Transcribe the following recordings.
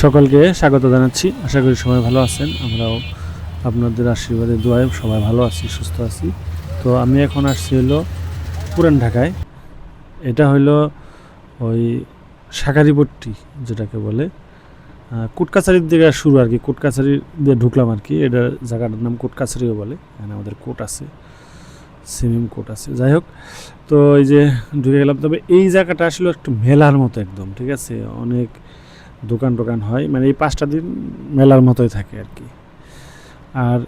সকলকে স্বাগত জানাচ্ছি। আশা করি সবাই ভালো আছেন। আমরাও আপনাদের আশীর্বাদে, দোয়ায় সবাই ভালো আছি, সুস্থ আছি। তো আমি এখন আসছি হলো পুরান ঢাকায়। এটা হলো ওই শাকারিপট্টি যেটাকে বলে। কোটকাছারির দিকে শুরু আর কি। কোটকাছারি দিয়ে ঢুকলাম আর কি। এটা জায়গাটার নাম কোটকাছারিও বলে। এখানে আমাদের কোট আছে, সিমিম কোট আছে। যাই হোক, তো এই যে ঢুকে গেলাম। তবে এই জায়গাটা আসলে একটু মেলার মতো একদম, ঠিক আছে? অনেক দোকান টোকান হয় মানে এই পাঁচটা দিন মেলার মতোই থাকে আর কি। আর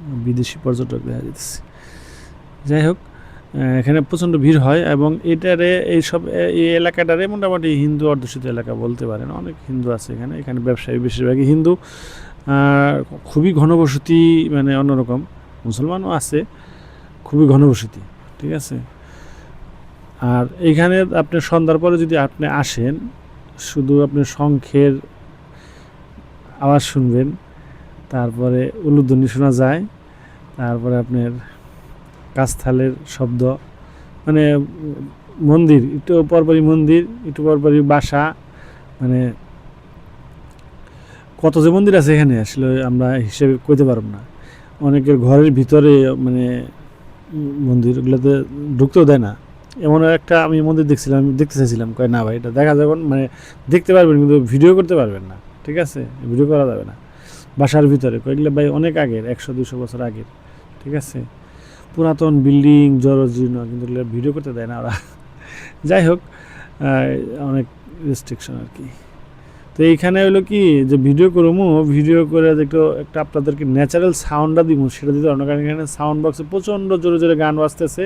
বিদেশি পর্যটক দেখা যেতেছে যাই হোক এখানে প্রচণ্ড ভিড় হয় এবং এটারে, এইসব, এ- এই এলাকাটারে মোটামুটি হিন্দু অধ্যুষিত এলাকা বলতে পারেন। অনেক হিন্দু আছে এখানে এখানে ব্যবসায়ী বেশিরভাগই হিন্দু। খুবই ঘনবসতি মানে অন্যরকম, মুসলমানও আছে, খুবই ঘনবসতি, ঠিক আছে? আর এইখানে আপনি সন্ধ্যার পরে যদি আপনি আসেন শুধু আপনি শঙ্খের আওয়াজ শুনবেন, তারপরে উলুধ্বনি শোনা যায়, তারপরে আপনার কাস্থালের শব্দ মানে মন্দির, একটু পরপরই মন্দির, একটু পরপরই বাসা মানে কত যে মন্দির আছে এখানে আসলে আমরা হিসেবে কইতে পারব না। অনেকের ঘরের ভিতরে মানে মন্দিরগুলোতে ঢুকতেও দেয় না। এমন একটা আমি মন্দির দেখছিলাম, দেখতে চাইছিলাম, কয় না ভাই, এটা দেখা যাবে মানে দেখতে পারবেন কিন্তু ভিডিও করতে পারবেন না, ঠিক আছে? ভিডিও করা যাবে না। বাসার ভিতরে কয়েকগুলো ভাই অনেক আগের, একশো, দুশো বছর আগের, ঠিক আছে? পুরাতন বিল্ডিং জরজীর্ণ কিন্তু ভিডিও করতে দেয় না ওরা। যাই হোক অনেক রেস্ট্রিকশন আর কি। তো এইখানে হলো কি, যে ভিডিও করব ভিডিও করে একটু, একটা আপনাদেরকে ন্যাচারাল সাউন্ডটা দিব সেটা দিতে না, কারণ এখানে সাউন্ড বক্সে প্রচণ্ড জোরে জোরে গান বাজতেছে।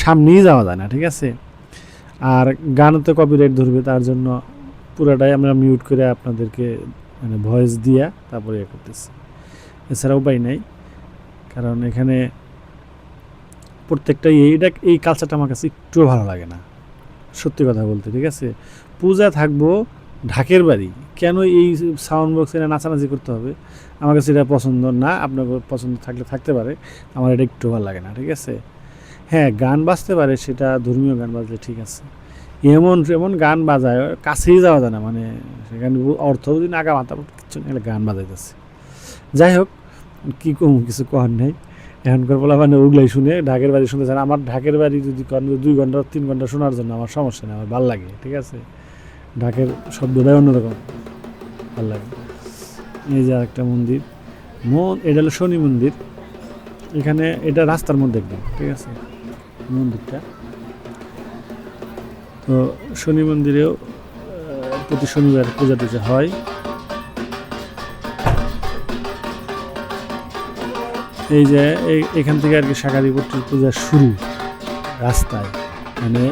সামনেই যাওয়া যায় না, ঠিক আছে? আর গানতে কপিরাইট ধরবে, তার জন্য পুরাটাই আমরা মিউট করে আপনাদেরকে মানে ভয়েস দিয়া তারপরে ইয়ে করতেছি। এছাড়া উপায় নাই, কারণ এখানে প্রত্যেকটা এইটা এই কালচারটা আমার কাছে একটুও ভালো লাগে না, সত্যি কথা বলতে, ঠিক আছে? পূজা থাকব ঢাকের বাড়ি, কেন এই সাউন্ড বক্সে নাচানাচি করতে হবে? আমার কাছে এটা পছন্দ না, আপনার পছন্দ থাকলে থাকতে পারে, আমার এটা একটু ভালো লাগে না, ঠিক আছে? হ্যাঁ গান বাজতে পারে, সেটা ধর্মীয় গান বাজলে ঠিক আছে। এমন এমন গান বাজায়, কাছেই যাওয়া যায় না মানে সেখানে অর্থ যদি নাগা মাথা কিছু না গান বাজাইতেছে। যাই হোক, কী কম, কিছু করার নেই। এখনকার বলা মানে ওগুলাই শুনে ঢাকের বাড়ি শুনতে চান। আমার ঢাকের বাড়ি যদি দুই ঘণ্টা, তিন ঘণ্টা শোনার জন্য আমার সমস্যা নেই, আমার ভালো লাগে, ঠিক আছে? ঢাকের শব্দটাই অন্যরকম, ভালো লাগে। এই যে একটা মন্দির, মন, এটা হলো শনি মন্দির। এখানে এটা রাস্তার মধ্যে একদম, ঠিক আছে? মন্দিরটা। তো শনি মন্দিরেও প্রতি শনিবার পূজা টুজা হয়। এই যে এখান থেকে আর কি শাকারিপট্টির পূজা শুরু রাস্তায় মানে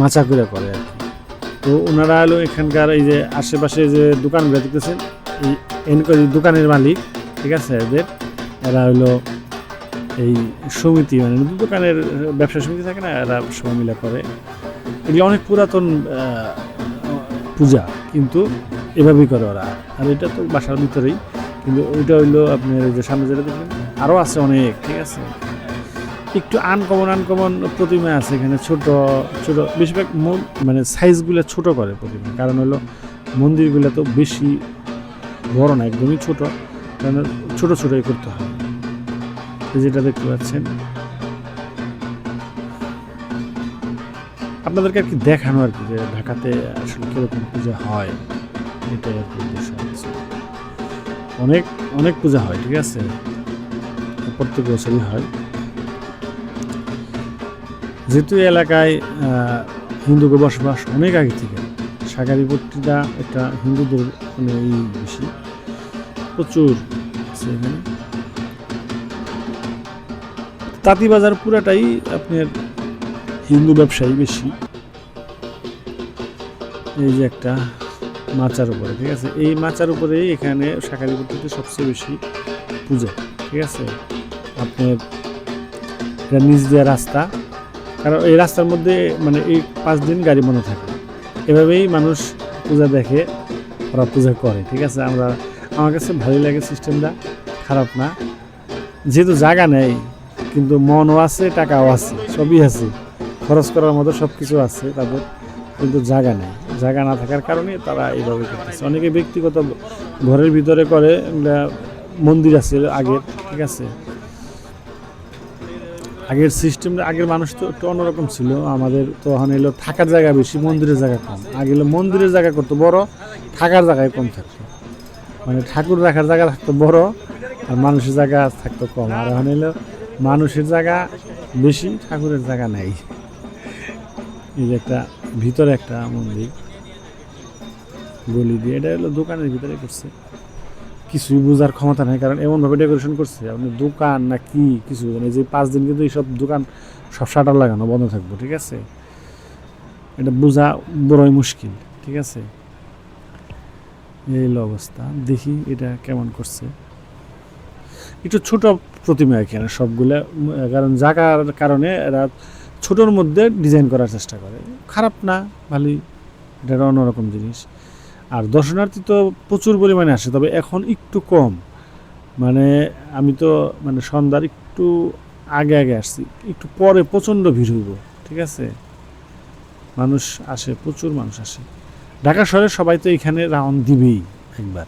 মাচা করে করে আর কি। তো ওনারা হলো এখানকার এই যে আশেপাশে যে দোকানগুলো দেখতেছেন, এই এনকোয়ারি দোকানের মালিক, ঠিক আছে, এদের। এরা হলো এই সমিতি মানে দোকানের ব্যবসা সমিতি থাকে না, এরা সবাই মিলে করে। এগুলো অনেক পুরাতন পূজা, কিন্তু এভাবেই করে ওরা। আর এটা তো বাসার ভিতরেই, কিন্তু ওইটা হইল আপনার যে সামনে যেটা দেখলেন আরও আছে অনেক, ঠিক আছে? একটু আনকমন আনকমন প্রতিমা আছে এখানে, ছোট ছোট, বেশিরভাগ মন- সাইজগুলো ছোট করে প্রতিমা। কারণ হলো মন্দিরগুলো তো বেশি বড় না, একদমই ছোট। কারণ ছোট, ছোটই করতে হয়। যেটা দেখতে পাচ্ছেন। আপনাদেরকে আর কি দেখানো আর কি যে ঢাকাতে আসলে কীরকম পূজা হয় এটাই আর কি অনেক অনেক পূজা হয়, ঠিক আছে? প্রত্যেক বছরই হয়। যেহেতু এলাকায় হিন্দুকে বসবাস অনেক আগে থেকে, সাগারিপট্টিটা একটা হিন্দুদের মানে এই বেশি। প্রচুর আছে এখানে। তাঁতিবাজার পুরাটাই আপনার হিন্দু ব্যবসায়ী বেশি। এই যে একটা মাচার উপরে, ঠিক আছে? এই মাচার উপরেই এখানে শাকারিপট্টিতে সবচেয়ে বেশি পূজা, ঠিক আছে? আপনার এটা নিচ দেওয়া রাস্তা, কারণ এই রাস্তার মধ্যে মানে এই পাঁচ দিন গাড়ি বন্ধ থাকে। এভাবেই মানুষ পূজা দেখে, ওরা পূজা করে, ঠিক আছে? আমরা, আমার কাছে ভালোই লাগে সিস্টেমটা খারাপ না। যেহেতু জায়গা নেই কিন্তু মনও আছে, টাকাও আছে, সবই আছে। খরচ করার মতো সব কিছু আছে তাদের কিন্তু জায়গা নেই। জায়গা না থাকার কারণে তারা এইভাবে করতেছে। অনেকে ব্যক্তিগত ঘরের ভিতরে করে মন্দির আছে আগের, ঠিক আছে? আগের সিস্টেম আগের মানুষ তো একটু অন্যরকম ছিল। আমাদের তো এখন এলো থাকার জায়গা বেশি, মন্দিরের জায়গা কম। আগে এলো মন্দিরের জায়গা করতো বড়, থাকার জায়গায় কম থাকতো। মানে ঠাকুর রাখার জায়গা থাকতো বড়, আর মানুষের জায়গা থাকতো কম। আর এখন এলো মানুষের জায়গা বেশি, ঠাকুরের জায়গা নাই। এই যে একটা ভিতরে একটা মন্দির, গলি দিয়ে, এটা হলো দোকানের ভিতরে করছে। কিছুই বোঝার ক্ষমতা নেই, কারণ এমনভাবে ডেকোরেশন করছে, আপনি দোকান না কি কিছু এই যে পাঁচ দিন কিন্তু এইসব দোকান, সব শাটার লাগানো বন্ধ থাকব, ঠিক আছে? এটা বোঝা বড়ই মুশকিল, ঠিক আছে? এই অবস্থা, দেখি এটা কেমন করছে। একটু ছোট প্রতিমা এখানে সবগুলো কারণ জায়গার কারণে এরা ছোটোর মধ্যে ডিজাইন করার চেষ্টা করে। খারাপ না ভালোই এটা অন্যরকম জিনিস। আর দর্শনার্থী তো প্রচুর পরিমাণে আসে, তবে এখন একটু কম। মানে আমি তো মানে সন্ধ্যার একটু আগে আগে আসছি, একটু পরে প্রচণ্ড ভিড় হইব, ঠিক আছে? মানুষ আসে, প্রচুর মানুষ আসে। ঢাকা শহরে সবাই তো এখানে রাউন্ড দিবেই একবার।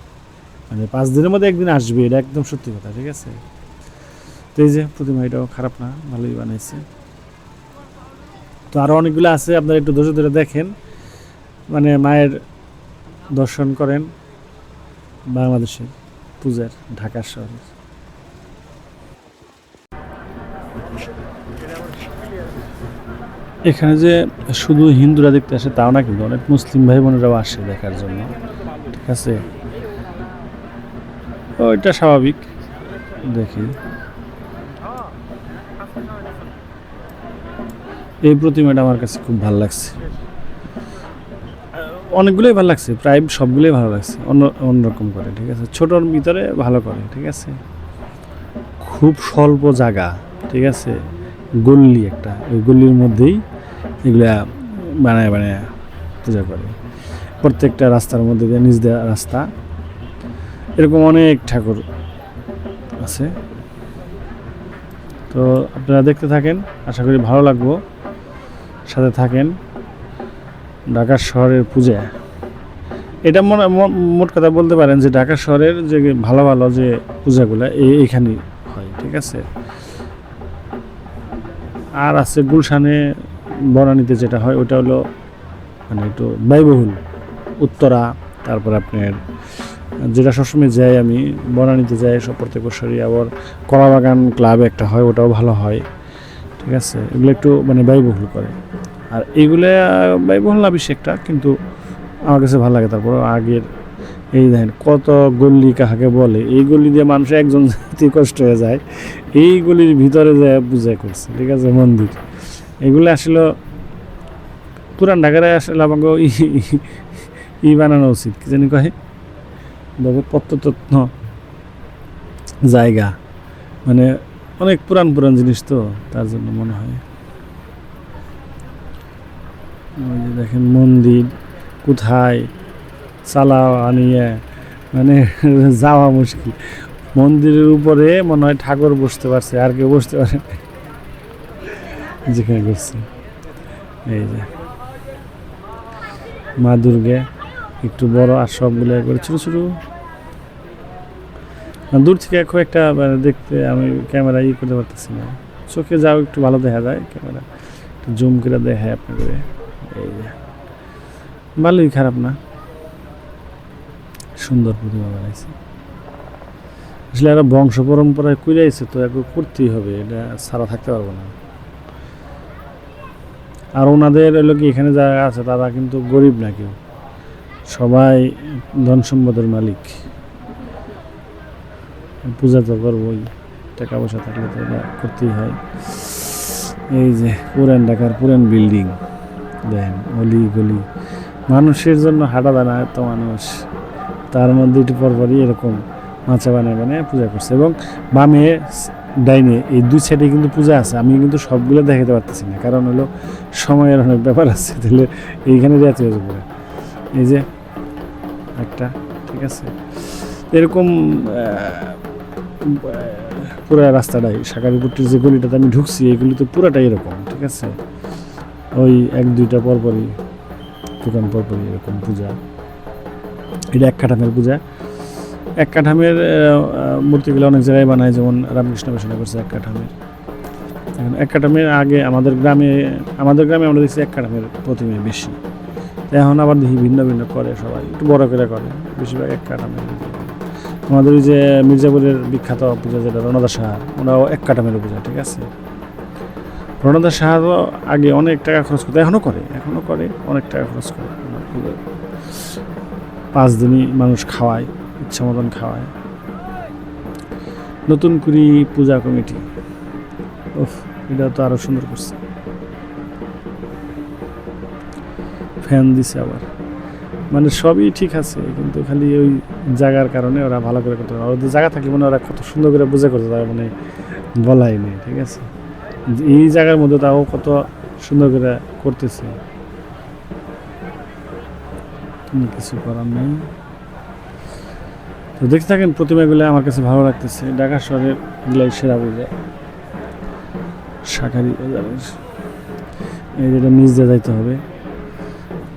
মানে পাঁচ দিনের মধ্যে একদিন আসবে, এটা একদম সত্যি কথা, ঠিক আছে? তো এই যে প্রতিমা এটাও খারাপ না, ভালোই বানাইছে। তো আরও অনেকগুলো আছে, আপনারা একটু ধৈর্য ধরে দেখেন। মানে মায়ের দর্শন করেন বাংলাদেশের পূজার ঢাকা শহরে এখানে যে শুধু হিন্দুরা দেখতে আসে তাও না কিন্তু অনেক মুসলিম ভাই বোনেরাও আসে দেখার জন্য, ঠিক আছে? ওইটা স্বাভাবিক, দেখি। এই প্রতিমাটা আমার কাছে খুব ভালো লাগছে। অনেকগুলোই ভালো লাগছে, প্রায় সবগুলোই ভালো লাগছে, অন্য, অন্যরকম করে, ঠিক আছে? ছোটোর ভিতরে ভালো করে, ঠিক আছে? খুব স্বল্প জায়গা, ঠিক আছে? গল্লি একটা, ওই গল্লির মধ্যেই এগুলা বানায় বানায় পূজা করে। প্রত্যেকটা রাস্তার মধ্যে দিয়ে নিজ দেওয়া রাস্তা। এরকম অনেক ঠাকুর আছে। তো আপনারা দেখতে থাকেন, আশা করি ভালো লাগবো। সাথে থাকেন ঢাকা শহরের পূজা। এটা মনে মোট কথা বলতে পারেন যে ঢাকা শহরের যে ভালো ভালো যে পূজাগুলো এই এইখানেই হয়, ঠিক আছে? আর আছে গুলশানে বনানীতে যেটা হয়, ওটা হলো মানে একটু ব্যয়বহুল। উত্তরা, তারপর আপনার যেটা সবসময় যাই আমি, বনানীতে যাই, সব প্রত্যেক বছরই আবার কলাবাগান ক্লাবে একটা হয়, ওটাও ভালো হয়। ঠিক আছে? এগুলো একটু মানে ব্যয়বহুল করে। আর এইগুলো ব্যয়বহুল না বেশি একটা কিন্তু আমার কাছে ভালো লাগে তারপর আগের এই দেখেন কত গল্লি কাহাকে বলে, এই গল্লি দিয়ে মানুষ একজন যেতে কষ্ট হয়ে যায়, এই গলির ভিতরে যায় পূজা করছে, ঠিক আছে, মন্দির। এগুলো আসলে পুরান ঢাকারে আসলে আমাকে ই- বানানো উচিত, কি জানি তবে পত্রতত্ন জায়গা। মানে অনেক পুরান পুরান জিনিস তো, তার জন্য মনে হয়। দেখেন মন্দির, কোথায়? চালাও আনিয়ে মানে যাওয়া মুশকিল। মন্দিরের উপরে মনে হয় ঠাকুর বসতে পারছে, আর কেউ বসতে পারে। যেখানে করছে এই যে। মা দুর্গে, একটু বড় আর সবগুলো করে ছোটো ছোটো। দূর থেকে খুব একটা দেখতে আমি ক্যামেরা ই করতে পারতেছি না। চোখে যাও, একটু ভালো দেখা যায়, ক্যামেরা। একটু জুম করে দেখায় আপনাদের। এই ভালোই খারাপ না। সুন্দর প্রতিমা বানাইছে। আসলে এরা বংশ পরম্পরায় কুইরাইছে তো একটু করতেই হবে, এটা ছাড়া থাকতে পারব না। আর ওনাদের হলো কি, এখানে যারা আছে তারা কিন্তু গরিব না কেউ। সবাই ধন সম্পদের মালিক। পূজা তো করবোই টাকা পয়সা থাকলে তো এটা করতেই হয়। এই যে, পুরান ঢাকার পুরান বিল্ডিং, দেখেন অলি গলি মানুষের জন্য হাঁটা দানা এত মানুষ, তার মধ্যে একটু পরপরই এরকম মাচা বানায় বানায় পূজা করছে এবং বামে ডাইনে এই দুই সাইডে কিন্তু পূজা আছে, আমি কিন্তু সবগুলো দেখাতে পারতেছি না, কারণ হলো সময়ের অনেক ব্যাপার আছে, তাহলে এইখানে যেতে হবে পুরো এই যে, একটা, ঠিক আছে? এরকম পুরো রাস্তাটাই শাকারিপুটির যে গলিটাতে আমি ঢুকছি এগুলি তো পুরাটাই এরকম, ঠিক আছে? ওই এক, দুইটা পরপরই, দোকান পরপরই এরকম পূজা। এটা এক কাঠামের পূজা। এক কাঠামের মূর্তিগুলো অনেক জায়গায় বানায়, যেমন রামকৃষ্ণ মিশনে করছে এক কাঠামের। এখন এক কাঠামের আগে আমাদের গ্রামে আমাদের গ্রামে আমরা দেখছি এক কাঠামের প্রতিমা বেশি। এখন আবার দেখি ভিন্ন ভিন্ন করে সবাই, একটু বড় করে করে, বেশিরভাগ এক কাঠামের আমাদের ওই যে মির্জাপুরের বিখ্যাত পূজা যেটা, রণদা সাহা ওনাও এক কাটামের পূজা, ঠিক আছে? রণদা সাহারও আগে অনেক টাকা খরচ করতো এখনও করে এখনও করে, অনেক টাকা খরচ করে। পাঁচ দিনই মানুষ খাওয়ায়, ইচ্ছা মতন খাওয়ায়। নতুন করি পূজা কমিটি। উফ, এটা তো আরও সুন্দর করছে। ফ্যান দিছে আবার। মানে সবই ঠিক আছে, কিন্তু খালি ওই জায়গার কারণে ওরা ভালো করে করতে পারে ওদের জায়গা থাকলে মানে ওরা কত সুন্দর করে বুঝে করতে তার মানে বলাই নেই, ঠিক আছে? এই জায়গার মধ্যে তাও কত সুন্দর করে করতেছে। কিছু করার নেই। তো দেখতে থাকেন, প্রতিমাগুলো আমার কাছে ভালো লাগতেছে। ঢাকা শহরের এগুলাই সেরা বোঝা। বাজারের। এই যেটা নিচ দিয়ে যাইতে হবে।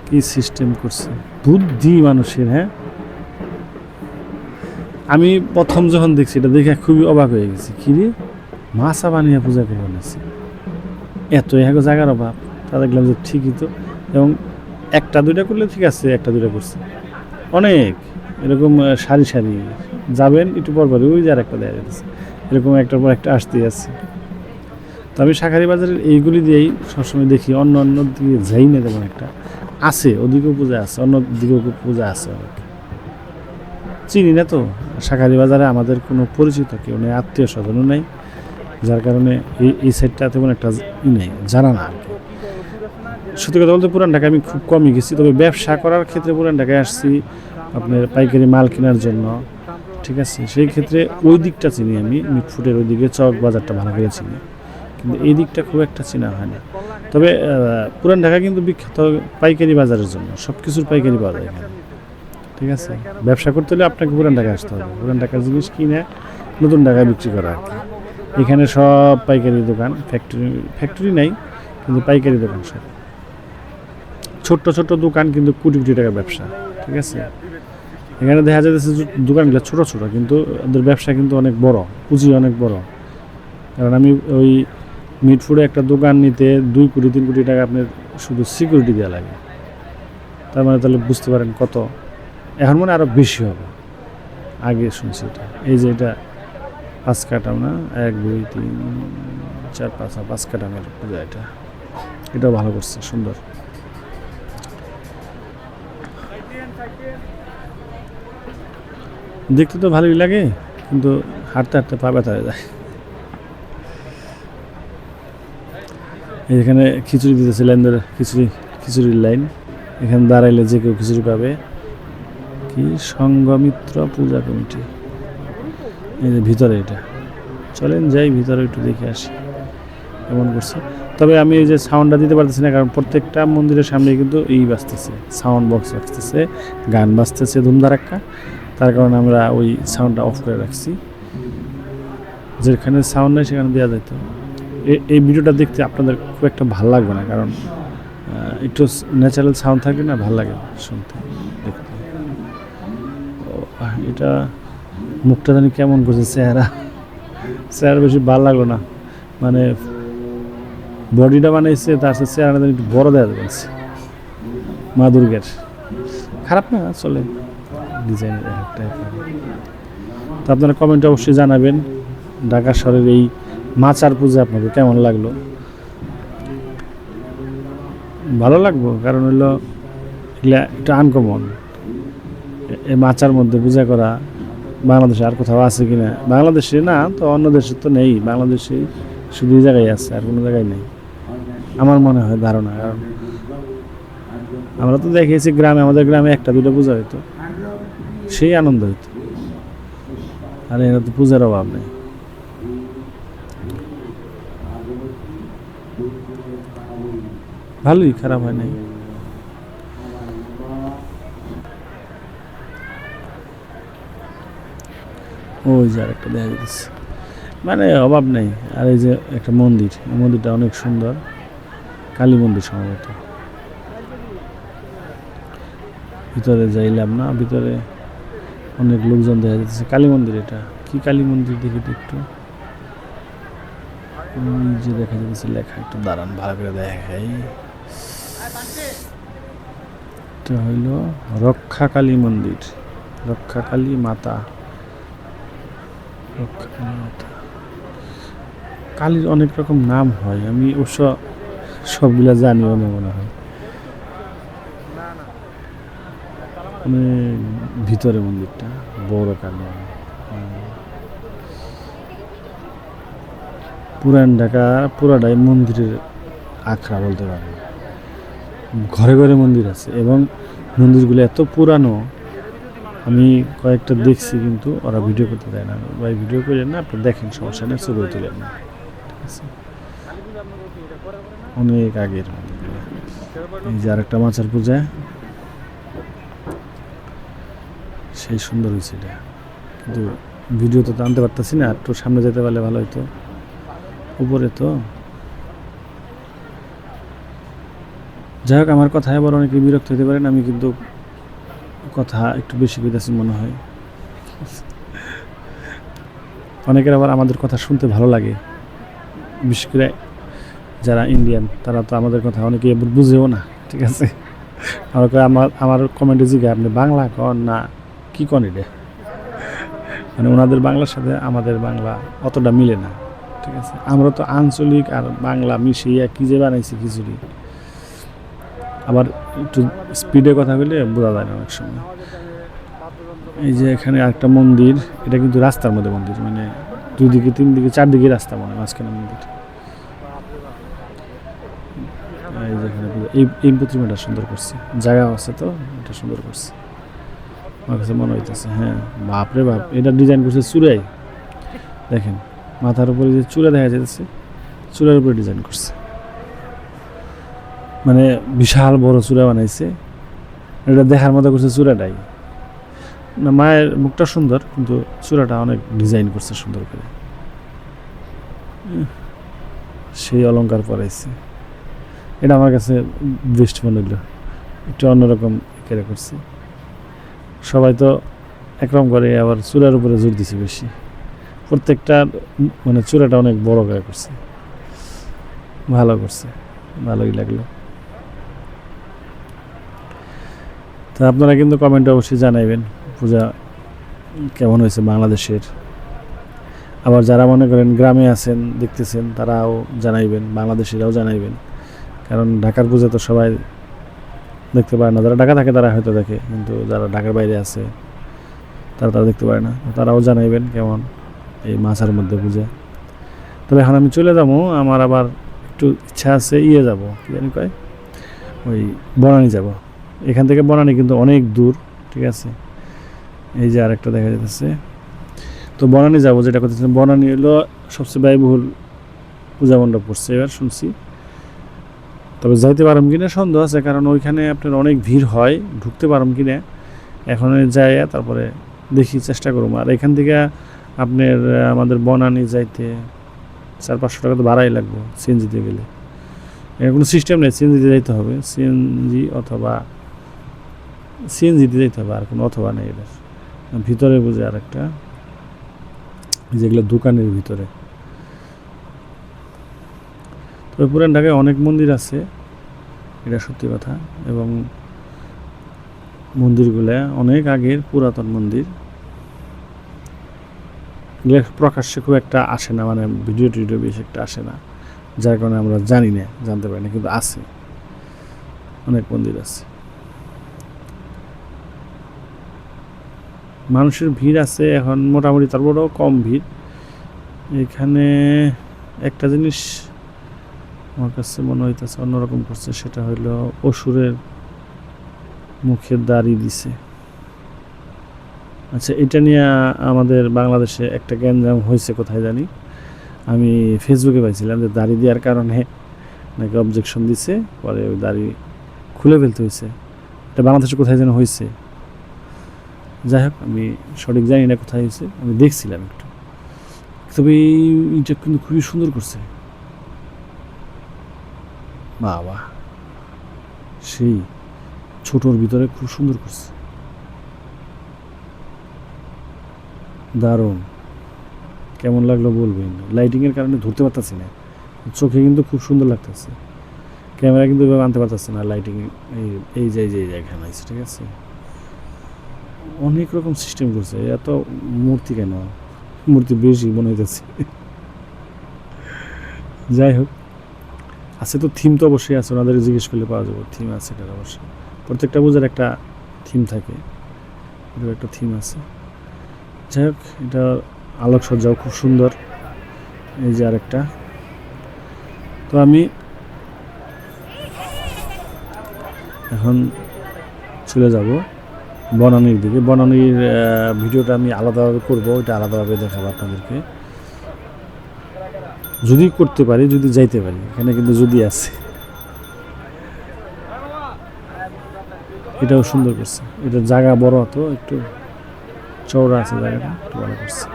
কি সিস্টেম করছে? বুদ্ধি মানুষের হ্যাঁ? আমি প্রথম যখন দেখছি, এটা দেখে খুবই অবাক হয়ে গেছি। কি রে? মাছা বানিয়ে পূজা করে বানাইছে এত এক জায়গার অভাব, তা দেখলাম যে ঠিকই তো। এবং একটা, দুইটা করলে ঠিক আছে, একটা, দুইটা করছে। অনেক, এরকম সারি সারি যাবেন, একটু পর পরে ওই যে আর একটা দেওয়া যাচ্ছে। এরকম একটার পর একটা আসতেই আছে। তো আমি শাখারি বাজারের এইগুলি দিয়েই সবসময় দেখি, অন্য অন্য দিকে যাই না তেমন একটা। আছে, ওদিকেও পূজা আছে, অন্য দিকেও পূজা আছে। চিনি না তো শাখারি বাজারে আমাদের কোনো পরিচিত কেউ নেই, আত্মীয় স্বজনও নেই, যার কারণে এই এই সাইডটা তেমন একটা ই নেই, জানা না আর কি। সত্যি কথা বলতে পুরান ঢাকায় আমি খুব কমই গেছি, তবে ব্যবসা করার ক্ষেত্রে পুরান ঢাকায় আসছি আপনার পাইকারি মাল কেনার জন্য, ঠিক আছে? সেই ক্ষেত্রে ওই দিকটা চিনি আমি, মিটফুটের ওই দিকে চক বাজারটা ভালো করে চিনি, কিন্তু এই দিকটা খুব একটা চেনা হয় না। তবে পুরান ঢাকা কিন্তু বিখ্যাত পাইকারি বাজারের জন্য। সব কিছুর পাইকারি পাওয়া যায় এখানে। ঠিক আছে? ব্যবসা করতে হলে আপনাকে পুরান ঢাকায় আসতে হবে। পুরান ঢাকার জিনিস কিনে নতুন ঢাকায় বিক্রি করা আর কি। এখানে সব পাইকারি দোকান ফ্যাক্টরি ফ্যাক্টরি নাই, কিন্তু পাইকারি দোকান সব। ছোট্ট ছোট্ট দোকান কিন্তু কোটি কোটি টাকার ব্যবসা। ঠিক আছে? এখানে দেখা যাচ্ছে দোকানগুলো ছোট ছোট, কিন্তু ওদের ব্যবসা কিন্তু অনেক বড়, পুঁজি অনেক বড়। কারণ আমি ওই মিট ফুডে একটা দোকান নিতে দুই কোটি, তিন কোটি টাকা আপনার শুধু সিকিউরিটি দেওয়া লাগে। তার মানে তাহলে বুঝতে পারেন কত। এখন মনে আরও বেশি হবে। আগে শুনছি এটা। এই যে এটা পাঁচ কাটাম না? এক, দুই, তিন, চার, পাঁচ পাঁচ কাটামের পূজা এটা। এটাও ভালো করছে, সুন্দর। দেখতে তো ভালোই লাগে, কিন্তু হাঁটতে হাঁটতে পা ব্যথা হয়ে যায়। এখানে খিচুড়ি দিতেছে লাইন ধরে খিচুড়ি, খিচুড়ির লাইন। এখানে দাঁড়াইলে যে কেউ খিচুড়ি পাবে। কি সংঘমিত্র পূজা কমিটি। এই যে ভিতরে এটা। চলেন যাই, ভিতরে একটু দেখে আসি। এমন করছে। তবে আমি এই যে সাউন্ডটা দিতে পারতেছি না, কারণ প্রত্যেকটা মন্দিরের সামনে কিন্তু এই বাজতেছে। সাউন্ড বক্স বাজতেছে, গান বাজতেছে ধুমধারাক্কা। তার কারণে আমরা ওই সাউন্ডটা অফ করে রাখছি। যেখানে সাউন্ড নেই সেখানে দেওয়া যেত এই ভিডিওটা দেখতে আপনাদের খুব একটা ভালো লাগবে না, কারণ একটু ন্যাচারাল সাউন্ড থাকে না ভালো লাগে শুনতে, দেখতে। এটা মুখটা জানি কেমন করছে চেহারা। চেহারা বেশি ভালো লাগল না। মানে বডিটা বানাইছে তার সাথে চেহারাটা একটু বড় দেওয়া যাচ্ছে। মা দুর্গের খারাপ না, চলে। ডিজাইনের একটা তো আপনারা কমেন্টে অবশ্যই জানাবেন, ঢাকা শহরের এই মাচার পূজা আপনাদের কেমন লাগল? ভালো লাগবো, কারণ হলো এগুলা একটু আনকমন এই মাচার মধ্যে পূজা করা, বাংলাদেশে আর কোথাও আছে কি না বাংলাদেশে না, তো অন্য দেশে তো নেই। বাংলাদেশে শুধু জায়গায় আছে, আর কোনো জায়গায় নেই। আমার মনে হয় ধারণা, কারণ আমরা তো দেখেছি গ্রামে, আমাদের গ্রামে একটা দুটো পূজা হইতো। সেই আনন্দ হইতো। আর এরা তো পূজার অভাব নেই। ভালোই, খারাপ হয় নাই। ওই যে আরেকটা দেখা যাচ্ছে মানে অভাব নেই। আর এই যে একটা মন্দির মন্দিরটা অনেক সুন্দর। কালী মন্দির সম্ভবত। ভিতরে যাইলাম না, ভিতরে অনেক লোকজন দেখা যাচ্ছে কালী মন্দির এটা। কি কালী মন্দির দেখি তো একটু। যে দেখা যাচ্ছে লেখা, একটু দাঁড়ান, ভালো করে দেখাই। এটা হইল রক্ষা কালী মন্দির রক্ষাকালী মাতা। কালীর অনেক রকম নাম হয়, আমি অবশ্য সবগুলা জানিও না মনে হয়। মানে ভিতরে মন্দিরটা, বড় কালী। পুরান ঢাকা, পুরাটাই মন্দিরের আখড়া বলতে পারেন। ঘরে ঘরে মন্দির আছে এবং মন্দিরগুলো এত পুরানো, আমি কয়েকটা দেখছি কিন্তু ওরা ভিডিও করতে দেয় না। ভাই ভিডিও করেন না আপনি দেখেন, সমস্যা নেই, ছবি তুলেন না। ঠিক আছে? অনেক আগের এই যে আরেকটা মাছের পূজা। সেই সুন্দর হয়েছে এটা। কিন্তু ভিডিও তো আনতে পারতেছি না একটু সামনে যেতে পারলে ভালো হতো উপরে তো। যাই হোক, আমার কথায় আবার অনেকে বিরক্ত হতে পারেন, আমি কিন্তু কথা একটু বেশি কইতাছি মনে হয়। অনেকের আবার আমাদের কথা শুনতে ভালো লাগে। বিশেষ করে যারা ইন্ডিয়ান তারা তো আমাদের কথা অনেকে বুঝেও না, ঠিক আছে? আমার আমার আমার কমেন্টে জিজ্ঞাসা আপনি বাংলা কন না কি কন এটা? মানে ওনাদের বাংলার সাথে আমাদের বাংলা অতটা মিলে না, ঠিক আছে? আমরা তো আঞ্চলিক আর বাংলা মিশিয়ে কী যে বানাইছি খিচুড়ি। আবার একটু স্পিডে কথা বলে বোঝা যায় না অনেক সময়। এই যে এখানে একটা মন্দির, এটা কিন্তু রাস্তার মধ্যে মন্দির মানে দুই দিকে তিন দিকে চারদিকে রাস্তা মনে মাঝখানে মন্দির। এই যে এখানে এই এই প্রতিমাটা সুন্দর করছে। জায়গা আছে তো, এটা সুন্দর করছে। আমার কাছে মনে হইতেছে হ্যাঁ বাপরে বাপ, এটা ডিজাইন করছে চূড়াই। দেখেন, মাথার উপরে যে চূড়া দেখা যাচ্ছে চূড়ার উপরে ডিজাইন করছে। মানে বিশাল বড় চূড়া বানাইছে। এটা দেখার মতো করছে চূড়াটাই না, মায়ের মুখটা সুন্দর, কিন্তু চূড়াটা অনেক ডিজাইন করছে সুন্দর করে। সেই অলংকার পরাইছে। এটা আমার কাছে বেস্ট মনে হলো একটু অন্যরকম কেড়ে করছে। সবাই তো একরকম করে, আবার চূড়ার উপরে জোর দিছে বেশি। প্রত্যেকটা মানে চূড়াটা অনেক বড় করে করছে ভালো করছে, ভালোই লাগল। তা আপনারা কিন্তু কমেন্টে অবশ্যই জানাইবেন, পূজা কেমন হয়েছে বাংলাদেশের? আবার যারা মনে করেন গ্রামে আছেন, দেখতেছেন, তারাও জানাইবেন, বাংলাদেশিরাও জানাইবেন। কারণ ঢাকার পূজা তো সবাই দেখতে পারে না। যারা ঢাকা থাকে, তারা হয়তো দেখে, কিন্তু যারা ঢাকার বাইরে আছে, তারা তারা দেখতে পারে না। তারাও জানাইবেন কেমন এই মাছার মধ্যে পূজা। তবে এখন আমি চলে যাব, আমার আবার একটু ইচ্ছা আছে ইয়ে যাব, কি জানি কয়? ওই বনানি যাব। এখান থেকে বনানি কিন্তু অনেক দূর, ঠিক আছে? এই যে আরেকটা দেখা যাচ্ছে তো বনানি যাব যেটা কথা বনানি হলো সবচেয়ে ব্যয়বহুল পূজা মণ্ডপ পড়ছে এবার শুনছি। তবে যাইতে পারম কিনা সন্দেহ আছে, কারণ ওইখানে আপনার অনেক ভিড় হয়, ঢুকতে পারম কিনা। এখন যাই, তারপরে দেখি, চেষ্টা করুম। আর এখান থেকে আপনার, আমাদের বনানি যাইতে চার পাঁচশো টাকা তো ভাড়াই লাগবে, সিএনজিতে গেলে। এর কোনো সিস্টেম নেই, সিএনজিতে যাইতে হবে। সিএনজি অথবা সিএনজিতে যাইতে হবে, আর কোনো অথবা নেই এদের। ভিতরে বুঝে আরেকটা যেগুলো দোকানের ভিতরে। তবে পুরান ঢাকায় অনেক মন্দির আছে, এটা সত্যি কথা, এবং মন্দিরগুলো অনেক আগের পুরাতন মন্দির। এগুলো প্রকাশ্যে খুব একটা আসে না মানে ভিডিও টিডিও বেশি একটা আসে না, যার কারণে আমরা জানি না, জানতে পারি না, কিন্তু আছে। অনেক মন্দির আছে। মানুষের ভিড় আছে এখন মোটামুটি, তারপরেও কম ভিড়। এখানে একটা জিনিস আমার কাছে মনে হইতেছে, অন্যরকম করছে, সেটা হইল অসুরের মুখে দাড়ি দিছে। আচ্ছা এটা নিয়ে আমাদের বাংলাদেশে একটা গ্যাঞ্জাম হয়েছে কোথায় জানি। আমি ফেসবুকে পাইছিলাম যে দাড়ি দেওয়ার কারণে নাকি অবজেকশন দিছে, পরে ওই দাড়ি খুলে ফেলতে হয়েছে এটা বাংলাদেশে কোথায় যেন হয়েছে যাই হোক আমি সঠিক জানি না কোথায় হয়েছে আমি দেখছিলাম একটু তবে এই- এইটা কিন্তু খুবই সুন্দর করছে বাবা সেই ছোটোর ভিতরে খুব সুন্দর করছে দারুণ কেমন লাগল বলবেন লাইটিংয়ের কারণে ধরতে পারতাছি না চোখে কিন্তু খুব সুন্দর লাগতেছে ক্যামেরা কিন্তু এভাবে আনতে পারতেছে না লাইটিং এই এই যে এই যে এখানে আছে ঠিক আছে অনেক রকম সিস্টেম করছে। এত মূর্তি কেন? মূর্তি বেশি মনে হইতেছে যাই হোক, আছে তো থিম তো অবশ্যই আছে, ওনাদের জিজ্ঞেস করলে পাওয়া যাবে থিম আছে এটার অবশ্যই। প্রত্যেকটা পূজার একটা থিম থাকে এটার একটা থিম আছে। যাই হোক, এটা আলোকসজ্জাও খুব সুন্দর, এই যে আরেকটা। তো আমি এখন চলে যাব। বনানীর দিকে। বনানীর ভিডিওটা আমি আলাদাভাবে করব, ওইটা আলাদাভাবে দেখাবো আপনাদেরকে। যদি করতে পারি, যদি যাইতে পারি, এখানে কিন্তু যদি আছে। এটাও সুন্দর করছে। এটা জায়গা বড় তো একটু চওড়া আছে জায়গাটা, একটু ভালো করছে।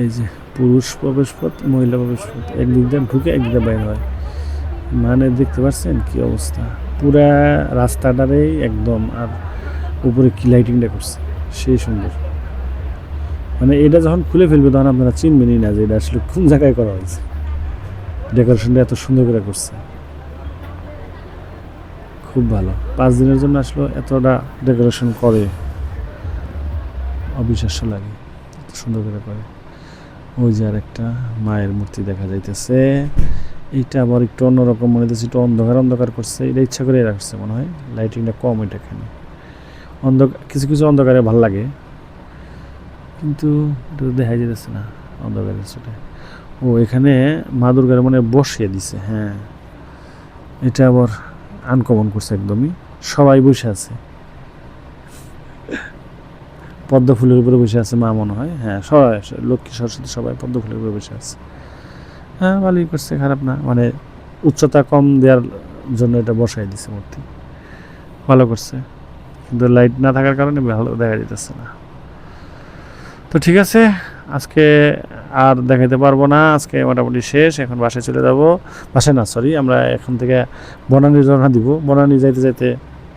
এই যে পুরুষ প্রবেশ পথ মহিলা প্রবেশ পথ একদিক দিয়ে ঢুকে একদিক বাইরে হয়। মানে দেখতে পাচ্ছেন কি অবস্থা? পুরা রাস্তাটারেই একদম আর উপরে কি লাইটিংটা করছে? সেই সুন্দর। মানে এটা যখন খুলে ফেলবে তখন আপনারা চিনবেনই না যে এটা আসলে কোন জায়গায় করা হয়েছে। ডেকোরেশনটা এত সুন্দর করে করছে। খুব ভালো। পাঁচ দিনের জন্য আসলে এতটা ডেকোরেশন করে। অবিশ্বাস্য লাগে। এত সুন্দর করে করে। ওই যে আর একটা মায়ের মূর্তি দেখা যাইতেছে। এইটা আবার একটু অন্যরকম মনে হচ্ছে একটু অন্ধকার অন্ধকার করছে। এটা ইচ্ছা করে রাখছে মনে হয় লাইটিংটা কম এটা এখানে। অন্ধকার কিছু কিছু অন্ধকারে ভালো লাগে, কিন্তু এটা দেখা যেতেছে না অন্ধকারের সেটা ও, এখানে মা দুর্গার মানে বসিয়ে দিছে হ্যাঁ। এটা আবার আনকমন করছে একদমই, সবাই বসে আছে। পদ্ম ফুলের উপরে বসে আছে মা মনে হয় হ্যাঁ সবাই, লক্ষ্মী সরস্বতী সবাই পদ্ম ফুলের উপরে বসে আছে। হ্যাঁ ভালোই করছে, খারাপ না। মানে উচ্চতা কম দেওয়ার জন্য এটা বসাই দিছে মূর্তি। ভালো করছে। কিন্তু লাইট না থাকার কারণে ভালো দেখা যেতেছে না। তো ঠিক আছে, আজকে আর দেখাতে পারব না। আজকে মোটামুটি শেষ, এখন বাসায় চলে যাব। বাসায় না সরি আমরা এখন থেকে বনানী রওনা দিব। বনানী যাইতে যাইতে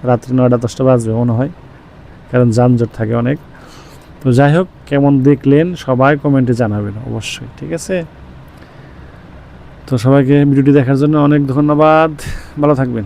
রাত্রি নয়টা, দশটা বাজবে মনে হয়, কারণ যানজট থাকে অনেক। তো যাই হোক, কেমন দেখলেন সবাই কমেন্টে জানাবেন অবশ্যই, ঠিক আছে? তো সবাইকে ভিডিওটি দেখার জন্য অনেক ধন্যবাদ। ভালো থাকবেন।